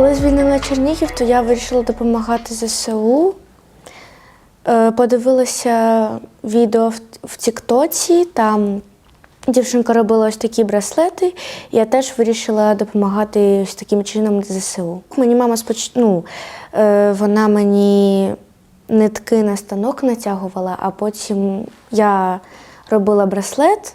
Коли звільнили Чернігів, то я вирішила допомагати ЗСУ. Е, Подивилася відео в, Тіктоці, там дівчинка робила ось такі браслети, я теж вирішила допомагати ось таким чином ЗСУ. Мені мама споч... ну, е, вона мені нитки на станок натягувала, а потім я робила браслет.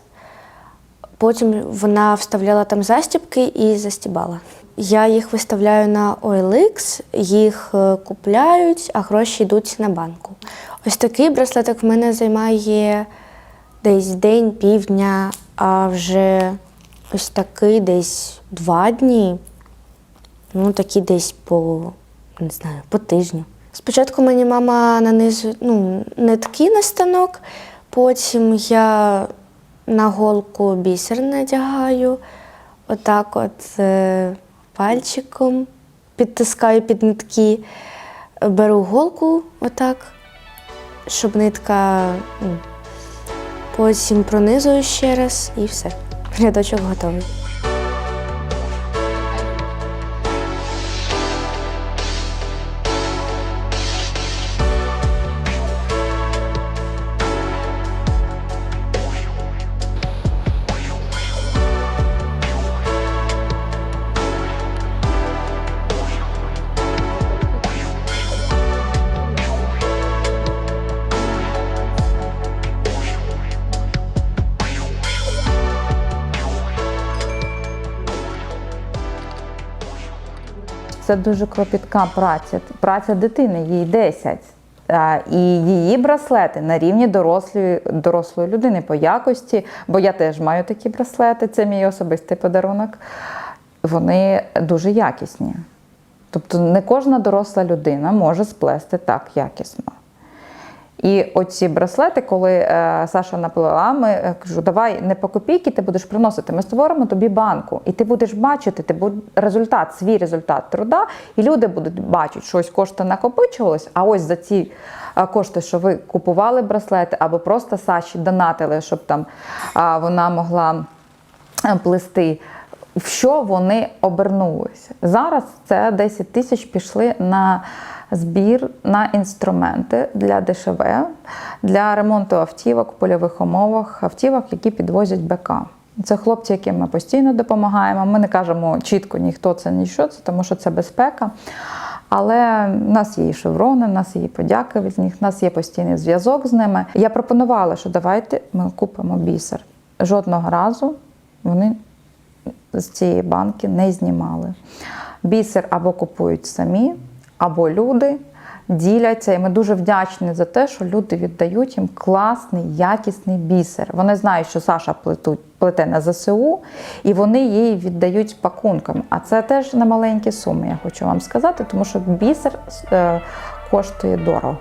Потім вона вставляла там застібки і застібала. Я їх виставляю на OLX, їх е, купляють, а гроші йдуть на банку. Ось такий браслетик в мене займає десь день, півдня, а вже ось такий десь два дні. Ну, такі десь по не знаю, по тижню. Спочатку мені мама нанизує ну, нитки на станок, потім я на голку бісер надягаю, отак от е, пальчиком підтискаю під нитки, беру голку отак, щоб нитка. Потім пронизую ще раз і все. Рядочок готовий. Це дуже кропітка праця. Праця дитини, їй 10. І її браслети на рівні дорослої, дорослої людини по якості, бо я теж маю такі браслети, це мій особистий подарунок. Вони дуже якісні. Тобто не кожна доросла людина може сплести так якісно. І оці браслети, коли е, Саша наплела, ми е, кажу, давай не по копійки ти будеш приносити. Ми створимо тобі банку, і ти будеш бачити ти буд- результат, свій результат труда, і люди будуть бачити, що ось кошти накопичувались, а ось за ці е, кошти, що ви купували браслети, або просто Саші донатили, щоб там а, вона могла е, плести. В що вони обернулися? Зараз це 10 тисяч пішли на збір на інструменти для ДШВ, для ремонту автівок в польових умовах, автівок, які підвозять БК. Це хлопці, яким ми постійно допомагаємо. Ми не кажемо чітко ніхто це, ніщо це, тому що це безпека. Але в нас є і шеврони, в нас є і подяки від них, в нас є постійний зв'язок з ними. Я пропонувала, що давайте ми купимо бісер. Жодного разу вони з цієї банки не знімали. Бісер або купують самі, або люди діляться. І ми дуже вдячні за те, що люди віддають їм класний, якісний бісер. Вони знають, що Саша плетуть, плете на ЗСУ, і вони їй віддають пакунками. А це теж не маленькі суми, я хочу вам сказати, тому що бісер е, коштує дорого.